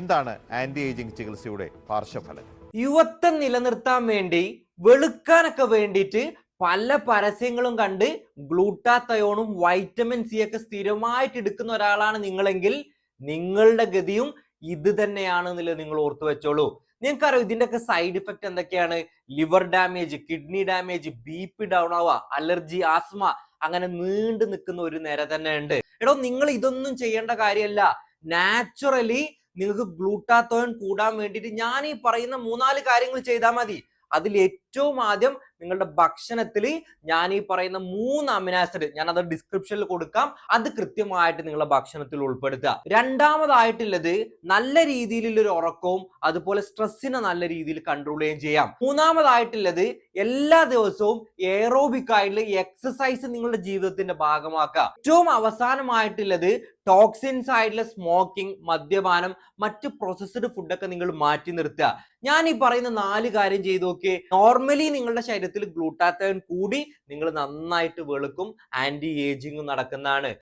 എന്താണ് anti ageing ചികിത്സയുടെ പാർശ്വഫലം? യുവത്വം നിലനിർത്താൻ വേണ്ടി വെളുക്കാനൊക്കെ വേണ്ടിയിട്ട് പല പരസ്യങ്ങളും കണ്ട് ഗ്ലൂട്ടാത്തയോണും വൈറ്റമിൻ സി ഒക്കെ സ്ഥിരമായിട്ട് എടുക്കുന്ന ഒരാളാണ് നിങ്ങളെങ്കിൽ നിങ്ങളുടെ ഗതിയും ഇത് തന്നെയാണെന്നുള്ളത് നിങ്ങൾ ഓർത്തു വെച്ചോളൂ. നിങ്ങൾക്കറിയോ ഇതിന്റെ ഒക്കെ സൈഡ് ഇഫക്റ്റ് എന്തൊക്കെയാണ്? Liver damage kidney damage B P down ആവുക അലർജി ആസ്മ അങ്ങനെ നീണ്ടു നിൽക്കുന്ന ഒരു നേരെ തന്നെ ഉണ്ട് എടോ നിങ്ങൾ ഇതൊന്നും ചെയ്യേണ്ട കാര്യമല്ല. നാച്ചുറലി നിങ്ങൾക്ക് ഗ്ലൂട്ടാത്തോൺ കൂടാൻ വേണ്ടിയിട്ട് ഞാൻ ഈ പറയുന്ന മൂന്നാൽ കാര്യങ്ങൾ ചെയ്താൽ മതി. അതിൽ ഏറ്റവും ആദ്യം നിങ്ങളുടെ ഭക്ഷണത്തിൽ ഞാൻ ഈ പറയുന്ന മൂന്ന് അമിനാസിഡ് ഞാൻ അത് ഡിസ്ക്രിപ്ഷനിൽ കൊടുക്കാം. അത് കൃത്യമായിട്ട് നിങ്ങളുടെ ഭക്ഷണത്തിൽ ഉൾപ്പെടുത്തുക. രണ്ടാമതായിട്ടുള്ളത് നല്ല രീതിയിലുള്ള ഒരു ഉറക്കവും അതുപോലെ സ്ട്രെസ്സിനെ നല്ല രീതിയിൽ കൺട്രോൾ ചെയ്യുകയും ചെയ്യാം. മൂന്നാമതായിട്ടുള്ളത് എല്ലാ ദിവസവും എയറോബിക് ആയിട്ടുള്ള എക്സസൈസ് നിങ്ങളുടെ ജീവിതത്തിന്റെ ഭാഗമാക്കുക. ഏറ്റവും അവസാനമായിട്ടുള്ളത് ടോക്സിൻസ് ആയിട്ടുള്ള സ്മോക്കിംഗ് മദ്യപാനം മറ്റ് പ്രോസസ്ഡ് ഫുഡൊക്കെ നിങ്ങൾ മാറ്റി നിർത്തുക. ഞാൻ ഈ പറയുന്ന നാല് കാര്യം ചെയ്തു നോക്കിയേ. നോർമലി നിങ്ങളുടെ ശരീരത്തിൽ ഗ്ലൂട്ടാത്തയോൺ കൂടി നിങ്ങൾ നന്നായിട്ട് വെളുക്കും ആന്റി ഏജിങ്ങും നടക്കുന്നതാണ്.